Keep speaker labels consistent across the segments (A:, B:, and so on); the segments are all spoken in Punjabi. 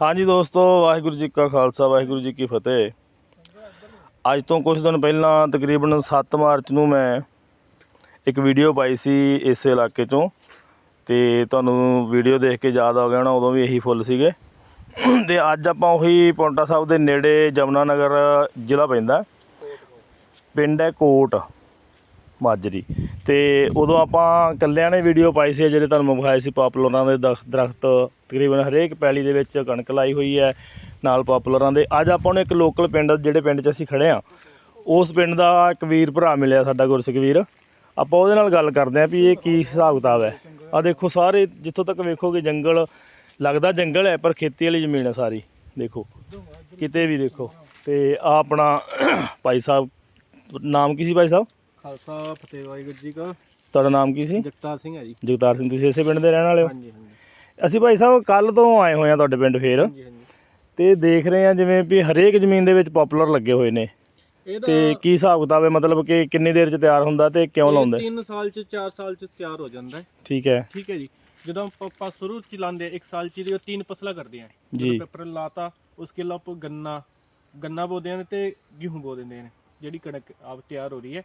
A: ਹਾਂਜੀ ਦੋਸਤੋ, ਵਾਹਿਗੁਰੂ ਜੀ ਕਾ ਖਾਲਸਾ, ਵਾਹਿਗੁਰੂ ਜੀ ਕੀ ਫਤਿਹ। ਅੱਜ ਤੋਂ ਕੁਝ ਦਿਨ ਪਹਿਲਾਂ, ਤਕਰੀਬਨ 7 ਮਾਰਚ ਨੂੰ ਮੈਂ ਇੱਕ ਵੀਡੀਓ ਪਾਈ ਸੀ ਇਸ ਇਲਾਕੇ ਚੋਂ ਤੇ ਤੁਹਾਨੂੰ ਵੀਡੀਓ ਦੇਖ ਕੇ ਯਾਦ ਆ ਗਿਆ ਹੋਣਾ, ਉਦੋਂ ਵੀ ਇਹੀ ਫੁੱਲ ਸੀਗੇ। ਤੇ ਅੱਜ ਆਪਾਂ ਉਹੀ ਪੌਂਟਾ ਸਾਹਿਬ ਦੇ ਨੇੜੇ ਜਮਨਾ ਨਗਰ ਜ਼ਿਲ੍ਹਾ ਪੈਂਦਾ। ਪਿੰਡ ਹੈ ਕੋਟ। ਮਾਜਰੀ ਤੇ ਉਦੋਂ ਆਪਾਂ ਕੱਲਿਆਂ ਨੇ ਵੀਡੀਓ ਪਾਈ ਸੀ, ਜਿਹੜੇ ਤੁਹਾਨੂੰ ਮੈਂ ਵਿਖਾਏ ਸੀ ਪਾਪੂਲਰਾਂ ਦੇ ਦਰਖ- ਦਰਖਤ। ਤਕਰੀਬਨ ਹਰੇਕ ਪੈਲੀ ਦੇ ਵਿੱਚ ਕਣਕ ਲਾਈ ਹੋਈ ਹੈ ਨਾਲ ਪਾਪੂਲਰਾਂ ਦੇ। ਅੱਜ ਆਪਾਂ ਨੂੰ ਇੱਕ ਲੋਕਲ ਪਿੰਡ, ਜਿਹੜੇ ਪਿੰਡ 'ਚ ਅਸੀਂ ਖੜੇ ਆ ਉਸ ਪਿੰਡ ਦਾ ਇੱਕ ਵੀਰ ਭਰਾ ਮਿਲਿਆ ਸਾਡਾ ਗੁਰਸਖਵੀਰ ਆਪਾਂ ਉਹਦੇ ਨਾਲ ਗੱਲ ਕਰਦੇ ਆਂ ਵੀ ਇਹ ਕੀ ਹਿਸਾਬ ਕਿਤਾਬ ਹੈ। ਆ ਦੇਖੋ ਸਾਰੇ, ਜਿੱਥੋਂ ਤੱਕ ਵੇਖੋਗੇ ਜੰਗਲ, ਲੱਗਦਾ ਜੰਗਲ ਹੈ, ਪਰ ਖੇਤੀ ਵਾਲੀ ਜ਼ਮੀਨ ਹੈ ਸਾਰੀ। ਦੇਖੋ, ਕਿਤੇ ਵੀ ਦੇਖੋ। ਤੇ ਆ ਆਪਣਾ ਭਾਈ ਸਾਹਿਬ, ਨਾਮ ਕੀ ਸੀ ਭਾਈ ਸਾਹਿਬ?
B: ਖਾਲਸਾ ਫਤਿਹ ਵਾਹਿਗੁਰੂ ਜੀ ਕਾ।
A: ਤੁਹਾਡਾ ਨਾਮ ਕੀ ਸੀ?
B: ਜਗਤਾਰ ਸਿੰਘ ਹੈ ਜੀ।
A: ਜਗਤਾਰ ਸਿੰਘ ਤੁਸੀਂ ਇਸੇ ਪਿੰਡ ਦੇ ਰਹਿਣ ਵਾਲੇ ਹੋ?
B: ਹਾਂਜੀ ਹਾਂਜੀ।
A: ਅਸੀਂ ਭਾਈ ਸਾਹਿਬ ਕੱਲ ਤੋਂ ਆਏ ਹੋਏ ਆ ਤੁਹਾਡੇ ਪਿੰਡ ਫੇਰ। ਤੇ ਦੇਖ ਰਹੇ ਆ ਜਿਵੇਂ ਵੀ ਹਰੇਕ ਜ਼ਮੀਨ ਦੇ ਵਿੱਚ ਪਪੂਲਰ ਲੱਗੇ ਹੋਏ ਨੇ। ਤੇ ਕੀ ਹਿਸਾਬ ਕਿਤਾਬ ਹੈ? ਮਤਲਬ ਕਿ ਕਿੰਨੀ ਦੇਰ ਚ ਤਿਆਰ ਹੁੰਦਾ ਤੇ ਕਿਉਂ ਲਾਉਂਦੇ?
B: 3 ਸਾਲ ਚ 4 ਸਾਲ ਚ ਤਿਆਰ ਹੋ ਜਾਂਦਾ
A: ਠੀਕ ਹੈ।
B: ਠੀਕ ਹੈ ਜੀ। ਜਦੋਂ ਪਪਾ ਸ਼ੁਰੂ ਚ ਲਾਉਂਦੇ ਇੱਕ ਸਾਲ ਚ ਦੀ ਤਿੰਨ ਫਸਲਾਂ ਕਰਦੇ ਆ
A: ਜੀ।
B: ਪੇਪਰ ਲਾਤਾ ਉਸਕੇ ਲਾਪ ਗੰਨਾ ਗੰਨਾ ਬੋ ਦਿੰਦੇ ਤੇ ਗੇਹੂੰ ਬੋ ਦਿੰਦੇ ਨੇ ਜਿਹੜੀ ਕਣਕ ਆਪ ਤਿਆਰ ਹੋ ਰਹੀ ਹੈ।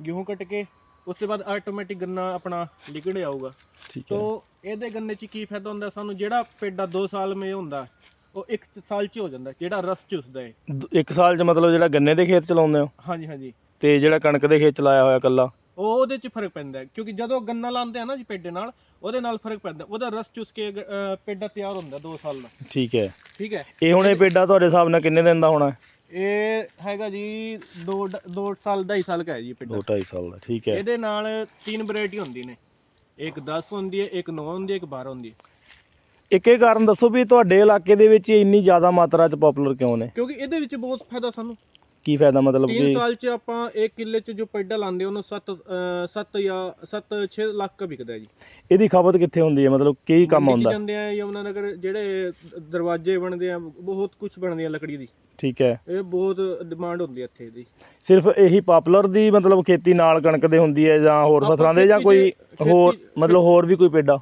B: गेहूं ਕੱਟ ਕੇ ਉਸ ਤੋਂ ਬਾਅਦ ਆਟੋਮੈਟਿਕ ਗੰਨਾ ਆਪਣਾ ਲਿਕਵਿਡ ਆਊਗਾ
A: ਠੀਕ
B: ਤੋ
A: ਹੈ
B: ਇਹਦੇ ਗੰਨੇ ਚ ਕੀ ਫਾਇਦਾ ਹੁੰਦਾ ਸਾਨੂੰ ਜਿਹੜਾ ਪੇਡਾ 2 ਸਾਲ ਮੇ ਹੁੰਦਾ ਉਹ 1 ਸਾਲ ਚ ਹੋ ਜਾਂਦਾ ਜਿਹੜਾ ਰਸ ਚੂਸਦਾ ਹੈ
A: ਦ- ਇੱਕ ਸਾਲ ਚ ਮਤਲਬ ਜਿਹੜਾ ਗੰਨੇ ਦੇ ਖੇਤ ਚਲਾਉਂਦੇ ਹੋ
B: ਹਾਂਜੀ ਹਾਂਜੀ
A: ਤੇ ਜਿਹੜਾ ਕਣਕ ਦੇ ਖੇਤ ਚਲਾਇਆ ਹੋਇਆ ਕੱਲਾ
B: ਉਹ ਉਹਦੇ ਚ ਫ਼ਰਕ ਪੈਂਦਾ ਹੈ ਕਿਉਂਕਿ ਜਦੋਂ ਗੰਨਾ ਲਾਉਂਦੇ ਆ ਨਾ ਜੀ ਪੇਡੇ ਨਾਲ ਉਹਦੇ ਨਾਲ ਫ਼ਰਕ ਪੈਂਦਾ ਉਹਦਾ ਰਸ ਚੂਸ ਕੇ ਅਹ, ਪੇਡਾ ਤਿਆਰ ਹੁੰਦਾ 2 ਸਾਲ ਦਾ
A: ਠੀਕ ਹੈ
B: ਠੀਕ ਹੈ
A: ਇਹ ਹੁਣ ਇਹ ਪੇਡਾ ਤੁਹਾਡੇ ਹਿਸਾਬ ਨਾਲ ਕਿੰਨੇ ਦਿਨ ਦਾ ਹੋਣਾ
B: ਇਹ ਹੈਗਾ ਜੀ 2 2 ਸਾਲ ਦਾ ਹੀ ਸਾਲ ਕਾ ਹੈ ਜੀ ਪੇਡਾ।
A: 2.5 ਸਾਲ ਦਾ ਠੀਕ ਹੈ।
B: ਇਹਦੇ ਨਾਲ ਤਿੰਨ ਵੈਰਾਈਟੀ ਹੁੰਦੀ ਨੇ। ਇੱਕ 10 ਹੁੰਦੀ ਹੈ ਇੱਕ 9 ਹੁੰਦੀ ਹੈ ਇੱਕ 12 ਹੁੰਦੀ ਹੈ।
A: ਇੱਕ ਇਹ ਕਾਰਨ ਦੱਸੋ ਵੀ ਤੁਹਾਡੇ ਇਲਾਕੇ ਦੇ ਵਿੱਚ ਇੰਨੀ ਜ਼ਿਆਦਾ ਮਾਤਰਾ ਚ ਪਪੂਲਰ ਕਿਉਂ ਨੇ?
B: ਕਿਉਂਕਿ ਇਹਦੇ ਵਿੱਚ ਬਹੁਤ ਫਾਇਦਾ ਸਾਨੂੰ।
A: ਕੀ ਫਾਇਦਾ ਮਤਲਬ
B: 3
A: ਕਿ
B: ਸਾਲ ਚ ਆਪਾਂ 1 ਕਿੱਲੇ ਚ ਜੋ ਪੈਡਾ ਲਾਉਂਦੇ ਉਹਨੂੰ 7 7 ਜਾਂ 7 6 ਲੱਖ ਦਾ ਵਿਕਦਾ ਜੀ।
A: ਇਹਦੀ ਖਪਤ ਕਿੱਥੇ ਹੁੰਦੀ ਹੈ? ਮਤਲਬ ਕੀ ਕੰਮ ਆਉਂਦਾ?
B: ਜਾਂਦੇ ਆ ਯਮੁਨਾ ਨਗਰ ਜਿਹੜੇ ਦਰਵਾਜ਼ੇ ਬਣਦੇ ਆ ਬਹੁਤ ਕੁਝ ਬਣਦੇ ਆ ਲੱਕੜੀ ਦੀ।
A: ਠੀਕ ਹੈ।
B: ਇਹ ਬਹੁਤ ਡਿਮਾਂਡ ਹੁੰਦੀ ਹੈ ਇੱਥੇ ਇਹਦੀ
A: ਸਿਰਫ ਇਹੀ ਪਪੂਲਰ ਦੀ ਮਤਲਬ ਖੇਤੀ ਨਾਲ ਕਣਕ ਦੇ ਹੁੰਦੀ ਹੈ ਜਾਂ ਹੋਰ
B: ਆਪਾਂ
A: ਫਸਲਾਂ ਦੇ ਜਾਂ
B: ਖੇਤੀ
A: ਕੋਈ ਹੋਰ ਮਤਲਬ ਹੋਰ ਵੀ ਕੋਈ ਪੇਡਾ?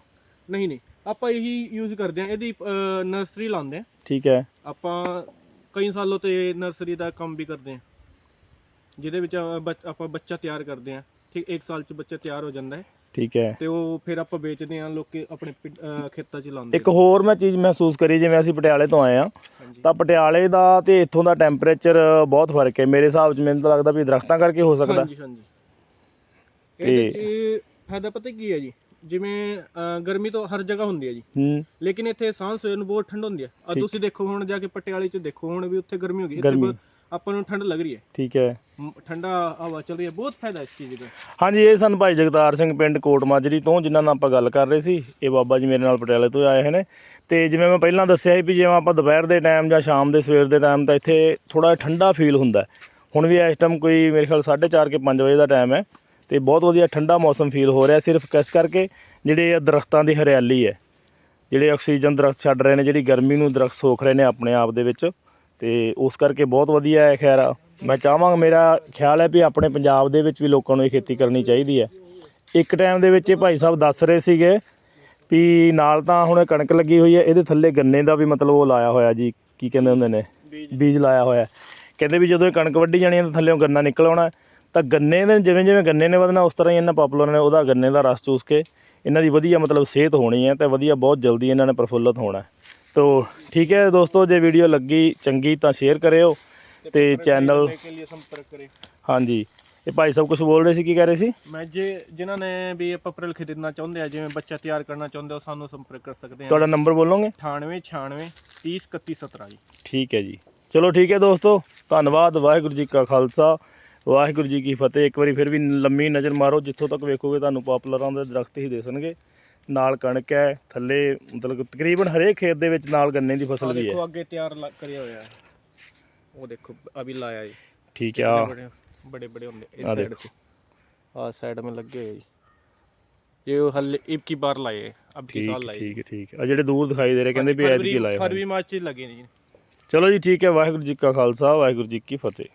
B: ਨਹੀਂ ਨਹੀਂ। ਆਪਾਂ ਇਹੀ ਯੂਜ਼ ਕਰਦੇ ਆ ਇਹਦੀ ਨਰਸਰੀ ਲਾਉਂਦੇ ਆ
A: ਠੀਕ ਹੈ।
B: ਆਪਾਂ ਕਈ ਸਾਲੋਂ ਤੇ ਨਰਸਰੀ ਦਾ ਕੰਮ ਵੀ ਕਰਦੇ ਆ ਜਿਹਦੇ ਵਿੱਚ ਆਪਾਂ ਬੱਚ- ਆਪਾਂ ਬੱਚਾ ਤਿਆਰ ਕਰਦੇ ਆ ਠੀਕ 1 ਸਾਲ ਚ ਬੱਚਾ ਤਿਆਰ ਹੋ ਜਾਂਦਾ ਹੈ।
A: ਠੀਕ ਹੈ।
B: ਤੇ ਉਹ ਫਿਰ ਆਪਾਂ ਵੇਚਦੇ ਆ ਲੋਕੀ ਆਪਣੇ ਪਿੰਡ- ਅਹ ਖੇਤਾਂ 'ਚ ਲਾਉਂਦੇ
A: ਇੱਕ ਹੋਰ ਮੈਂ ਚੀਜ਼ ਮਹਿਸੂਸ ਕਰੀ ਜਿਵੇਂ ਅਸੀਂ ਪਟਿਆਲੇ ਤੋਂ ਆਏ ਆ ਤਾਂ ਪਟਿਆਲੇ ਦਾ ਤੇ ਇੱਥੋਂ ਦਾ ਟੈਂਪਰੇਚਰ ਬਹੁਤ ਫ਼ਰਕ ਹੈ। ਮੇਰੇ ਹਿਸਾਬ 'ਚ ਮੈਨੂੰ ਤਾਂ ਲੱਗਦਾ ਵੀ ਦਰਖਤਾਂ ਕਰਕੇ ਹੋ ਸਕਦਾ।
B: ਹਾਂਜੀ ਹਾਂਜੀ। ਇਹਦੇ 'ਚ ਫਾਇਦਾ ਪਤਾ ਕੀ ਹੈ ਜੀ? ਜਿਵੇਂ ਅਹ, ਗਰਮੀ ਤਾਂ ਹਰ ਜਗ੍ਹਾ ਹੁੰਦੀ ਹੈ ਜੀ।
A: ਹੂੰ।
B: ਲੇਕਿਨ ਇੱਥੇ ਸਾਹ ਸਵੇਰ ਨੂੰ ਬਹੁਤ ਠੰਡ ਹੁੰਦੀ ਹੈ। ਆ ਤੁਸੀਂ ਦੇਖੋ ਹੁਣ ਜਾ ਕੇ ਪਟਿਆਲੇ 'ਚ ਦੇਖੋ ਹੁਣ ਵੀ ਉੱਥੇ ਗਰਮੀ ਹੋ ਗਈ। ਇੱਥੇ
A: ਗਰਮੀ।
B: ਬਹੁਤ- ਆਪਾਂ ਨੂੰ ਠੰਡ ਲੱਗ ਰਹੀ ਹੈ।
A: ਠੀਕ ਹੈ।
B: ਠੰਡਾ ਹਵਾ ਚੱਲ ਰਹੀ ਹੈ, ਬਹੁਤ ਫਾਇਦਾ ਇਸ ਚੀਜ਼ ਦਾ।
A: ਹਾਂਜੀ, ਇਹ ਸਨ ਭਾਈ ਜਗਤਾਰ ਸਿੰਘ ਪਿੰਡ ਕੋਟ ਮਾਜਰੀ ਤੋਂ, ਜਿਨ੍ਹਾਂ ਨਾਲ ਆਪਾਂ ਗੱਲ ਕਰ ਰਹੇ ਸੀ। ਇਹ ਬਾਬਾ ਜੀ ਮੇਰੇ ਨਾਲ ਪਟਿਆਲੇ ਤੋਂ ਆਏ ਹੋਏ ਨੇ। ਤੇ ਜਿਵੇਂ ਮੈਂ ਪਹਿਲਾਂ ਦੱਸਿਆ ਸੀ ਵੀ ਜਿਵੇਂ ਆਪਾਂ ਦੁਪਹਿਰ ਦੇ ਟਾਈਮ ਜਾਂ ਸ਼ਾਮ ਦੇ ਸਵੇਰ ਦੇ ਟਾਈਮ ਤਾਂ ਇੱਥੇ ਥੋੜਾ ਠੰਡਾ ਫੀਲ ਹੁੰਦਾ ਹੁਣ ਵੀ ਇਸ ਟਾਈਮ ਕੋਈ ਮੇਰੇ ਖਿਆਲ 4:30 ਕੇ 5 ਵਜੇ ਦਾ ਟਾਈਮ ਹੈ। ਤੇ ਬਹੁਤ ਵਧੀਆ ਠੰਡਾ ਮੌਸਮ ਫੀਲ ਹੋ ਰਿਹਾ, ਸਿਰਫ ਕਿਸ ਕਰਕੇ ਜਿਹੜੇ ਇਹ ਦਰਖਤਾਂ ਦੀ ਹਰਿਆਲੀ ਹੈ। ਜਿਹੜੇ ਆਕਸੀਜਨ ਦਰਖਤ ਛੱਡ ਰਹੇ ਨੇ, ਜਿਹੜੀ ਗਰਮੀ ਨੂੰ ਦਰਖਤ ਸੋਖ ਰਹੇ ਨੇ ਆਪਣੇ ਆਪ ਦੇ ਵਿੱਚ। ਤੇ ਉਸ ਕਰਕੇ ਬਹੁਤ ਵਧੀਆ ਹੈ ਖੈਰ ਮੈਂ ਚਾਹਾਂਗਾ ਮੇਰਾ ਖਿਆਲ ਹੈ ਵੀ ਆਪਣੇ ਪੰਜਾਬ ਦੇ ਵਿੱਚ ਵੀ ਲੋਕਾਂ ਨੂੰ ਇਹ ਖੇਤੀ ਕਰਨੀ ਚਾਹੀਦੀ ਹੈ ਇੱਕ ਟਾਈਮ ਦੇ ਵਿੱਚ ਇਹ ਭਾਈ ਸਾਹਿਬ ਦੱਸ ਰਹੇ ਸੀਗੇ ਵੀ ਨਾਲ ਤਾਂ ਹੁਣ ਕਣਕ ਲੱਗੀ ਹੋਈ ਹੈ ਇਹਦੇ ਥੱਲੇ ਗੰਨੇ ਦਾ ਵੀ ਮਤਲਬ ਉਹ ਲਾਇਆ ਹੋਇਆ ਜੀ ਕੀ ਕਹਿੰਦੇ ਹੁੰਦੇ ਨੇ ਬੀਜ ਲਾਇਆ ਹੋਇਆ। ਕਹਿੰਦੇ ਵੀ ਜਦੋਂ ਇਹ ਕਣਕ ਵੱਢੀ ਜਾਣੀ ਹੈ ਤਾਂ ਥੱਲੇੋਂ ਗੰਨਾ ਨਿਕਲ ਆਉਣਾ। ਤਾਂ ਗੰਨੇ ਦੇ ਜਿਵੇਂ ਜਿਵੇਂ ਗੰਨੇ ਨੇ ਵਧਣਾ ਉਸ ਤਰ੍ਹਾਂ ਹੀ ਇਹਨਾਂ ਪਾਪੂਲਰ ਨੇ ਉਹਦਾ ਗੰਨੇ ਦਾ ਰਸ ਚੂਸ ਕੇ ਇਹਨਾਂ ਦੀ ਵਧੀਆ ਮਤਲਬ ਸਿਹਤ ਹੋਣੀ ਹੈ ਤੇ ਵਧੀਆ ਬਹੁਤ ਜਲਦੀ ਇਹਨਾਂ ਨੇ ਪ੍ਰਫੁੱਲਤ ਹੋਣਾ। ਤੋ ਠੀਕ ਹੈ ਦੋਸਤੋ ਜੇ ਵੀਡੀਓ ਲੱਗੀ ਚੰਗੀ ਤਾਂ ਸ਼ੇਅਰ ਕਰਿਓ ਤੇ ਚੈਨਲ ਹਾਂਜੀ। ਇਹ ਭਾਈ ਸਾਹਿਬ ਕੁਝ ਬੋਲ ਰਹੇ ਸੀ ਕੀ ਕਹਿ ਰਹੇ ਸੀ?
B: ਮੈਂ ਜੇ ਜਿਨ੍ਹਾਂ ਨੇ ਵੀ ਆਪਾਂ ਅਪ੍ਰੈਲ ਖਰੀਦਣਾ ਚਾਹੁੰਦੇ ਆ ਜਿਵੇਂ ਬੱਚਾ ਤਿਆਰ ਕਰਨਾ ਚਾਹੁੰਦੇ ਹੋ ਸਾਨੂੰ ਸੰਪਰਕ ਕਰ ਸਕਦੇ ਆ।
A: ਤੁਹਾਡਾ ਨੰਬਰ ਬੋਲੋਗੇ?
B: 98 96 30 31 17 ਜੀ।
A: ਠੀਕ ਹੈ ਜੀ। ਚਲੋ ਠੀਕ ਹੈ ਦੋਸਤੋ ਧੰਨਵਾਦ ਵਾਹਿਗੁਰੂ ਜੀ ਕਾ ਖਾਲਸਾ। ਵਾਹਿਗੁਰੂ ਜੀ ਕੀ ਫਤਿਹ। ਇੱਕ ਵਾਰੀ ਫਿਰ ਵੀ ਲੰਮੀ ਨਜ਼ਰ ਮਾਰੋ ਜਿੱਥੋਂ ਤੱਕ ਵੇਖੋਗੇ ਤੁਹਾਨੂੰ ਪਾਪੂਲਰਾਂ ਦੇ ਦਰਖਤ ਹੀ ਦਿਸਣਗੇ। ਨਾਲ ਕਣਕ ਹੈ ਥੱਲੇ ਮਤਲਬ ਤਕਰੀਬਨ ਹਰੇਕ ਖੇਤ ਦੇ ਵਿੱਚ ਨਾਲ ਗੰਨੇ ਦੀ ਫਸਲ ਵੀ ਹੈ।
B: ਦੇਖੋ ਅੱਗੇ ਤਿਆਰ ਲਾ- ਕਰਿਆ ਹੋਇਆ ਹੈ। ਉਹ ਦੇਖੋ ਅਭੀ ਲਾਇਆ ਜੀ
A: ਠੀਕ ਹੈ ਆ
B: बड़े बड़े बड़े होंगे इस
A: हाँ,
B: साइड
A: देखो।
B: पे हाँ साइड में लग गए जी ये हल इब की बार लाए अब की
A: ਠੀਕ
B: साल लाए
A: ਠੀਕ ਠੀਕ ਆ ਜਿਹੜੇ ਦੂਰ ਦਿਖਾਈ ਦੇ ਰਹੇ ਕਹਿੰਦੇ ਵੀ ਐਤਕੀ ਲਾਏ ਹੋਏ ਨੇ।
B: फरवरी मार्च च लगे नहीं
A: ਚਲੋ ਜੀ ਠੀਕ ਹੈ ਵਾਹਿਗੁਰੂ ਜੀ ਕਾ ਖਾਲਸਾ ਵਾਹਿਗੁਰੂ ਜੀ ਕੀ ਫਤਿਹ